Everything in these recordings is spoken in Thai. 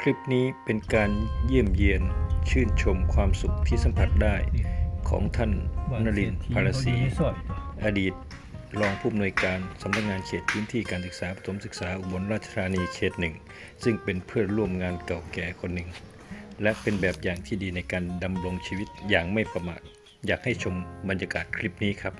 คลิปนี้เป็นการเยี่ยมเยียนชื่นชมความสุขที่สัมผัสได้ของท่านนรินพารสี อดีตรองผู้อำนวยการสำนักงานเขตพื้นที่การศึกษาประถมศึกษาอุบลราชธานีเขตหนึ่ง ซึ่งเป็นเพื่อนร่วมงานเก่าแก่คนหนึ่ง และเป็นแบบอย่างที่ดีในการดำรงชีวิตอย่างไม่ประมาทอยากให้ชมบรรยากาศคลิปนี้ครับ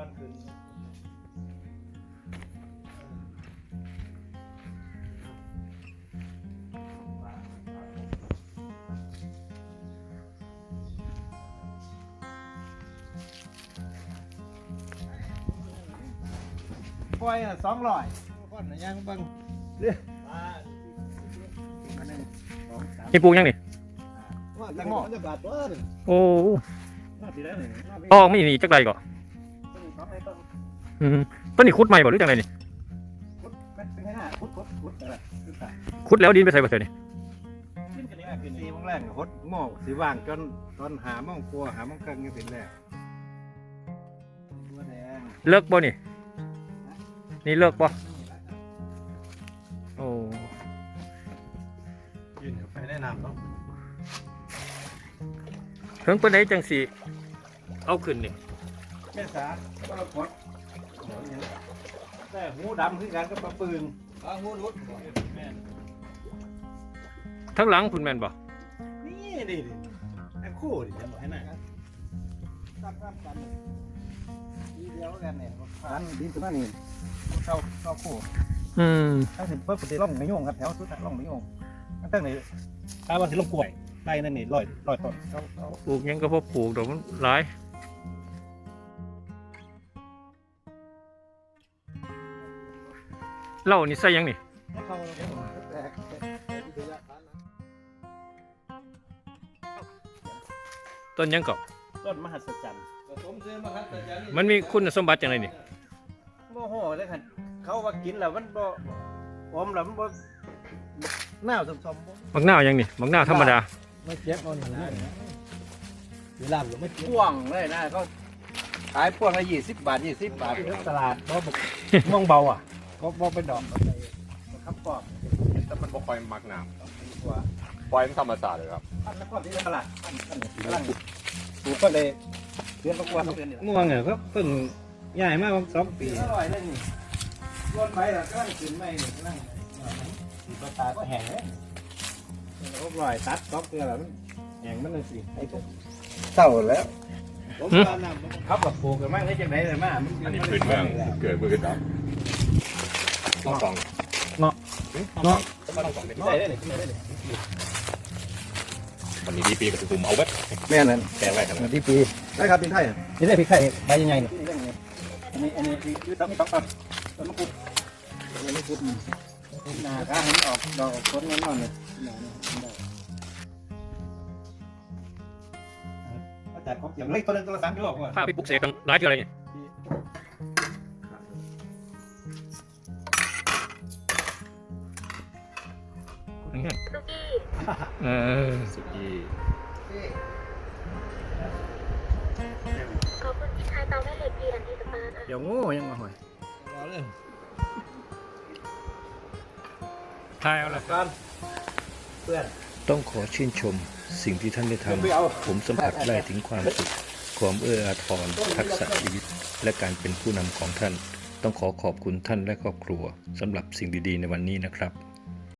ก้อนขึ้นปล่อยสองร้อยก้อนยังเบิ่งเด้ออันหนึ่งสองสามนี่ปลูกยังนี่ว่าจังหวะจะบาดตัวหนึ่งโอ้มาทีละหนึ่งมาออกไม่หนีจักใดก่อนสอง ไอ้ต้นอืมต้นนี้ขุดใหม่บ่หรือจังไรนี่พุดเป็นเป็นแค่หน้าพุดพุดพุดอะไรพุดตาขุดแล้วดินไปใส่บ่เถอะนี่ขึ้นกันนี่กินสี่โมงแรกพุดโม่สีว่างจนตอนหาโมงกลัวหาโมงครึ่งก็เป็นแล้วตัวแดงเลิกบ่นี่ นี่เลิกบ่โอ้ยืนไปแนะนำเนาะถึงปานใดจังสิเอาขึ้นนี่ แม่สาก็พดแต่หูดำคือกันก็ปลาปืนหูรุดแม่ทั้งหลังคุณแม่นบ่นี่ดิไอ้คู่ดิฉันบอกให้หน่อยรับรับกันทีเดียวกันเนี่ยอันดินตัวนี้เข้าเข้าคู่อืมถ้าถึงเพิ่มปฏิล่องไม่โยงครับแถวสุดท้ายล่องไม่โยงตั้งแต่ถ้าวันที่ล่องกล้วยไล่นั่นนี่ลอยลอยต้นเขาเขาปลูกหยังก็พอปลูกดอกมันหลาย เหล้านี่ใส่หยังนี่เขาแตกต้นหยังก็ต้นมหัศจรรย์มันมีคุณสมบัติจังไรนี่โมโหเลยคันเขาว่ากินแล้วมันบ่อมแล้วมันบ่หน้าสมสมบ่มักหน้าวหยังนี่มักหน้าวธรรมดาไม่เจ็บเอาหนึ่งเวลาหรือไม่พ่วงเลยนะเขาขายพ่วงละยี่สิบบาทยี่สิบบาทตลาดบ่บอกม่วงเบาอะ ก็บ่เป็นดอกครับปอบแต่มันบ่ค่อยมักน้กว่าำปล่อยมันธรรมศาสตร์เลยครับอันนั้นก็ที่ตลาดอันอันกำลังปลูกก็เลยเดือนละกว่าม่วงเนี่ยก็เพิ่งใหญ่มากสองปีอร่อยเลยนี่รถไปแล้วก็ขึ้นไม่นี่นั่งสีตาก็แห้งเลยอร่อยตัดก๊อกเกลือแล้วมันแห้งมันเลยสิไอ้พวกเศร้าแล้วผมก็นำเขากับปลูกกันมากได้จังไหนเลยมาอันนี้พื้นเมืองเกิดเมื่อกี้ค รับต้องสองเงาะเนาะต้องสองเป็นได้ได้เลยได้เลยวันนี้ดีปีกับสุขุมเอาไว้แม่นั่นแปลไว้กันนะครับที่ปีได้ครับเป็นไทยนี่ได้พริกไทยใบใหญ่ๆนี่อันนี้อันนี้คือต้องต้องต้องต้องมะกรูดอันนี้มะกรูดหนาข้าเห็นออกดอกผลแน่นอนเลยหนาเนี่ยได้แต่ของเสียงเล็กตัวนึงตัวละสามกิโลกว่าถ้าไปปลูกเสกกันหลายเท่าไรนี่ อย่างเงี้ยเออสุกี้ขอบคุณที่ใช้เตาแม่เหล็กดีอันที่สปาร์นะเดี๋ยวโง่ยังมาหอยทายเอาละกันเพื่อนต้องขอชื่นชมสิ่งที่ท่านได้ทำผมสัมผัสได้ถึงความสุข ความเอื้ออาทร ทักษะชีวิต และการเป็นผู้นำของท่าน ต้องขอขอบคุณท่านและครอบครัวสำหรับสิ่งดีๆในวันนี้นะครับ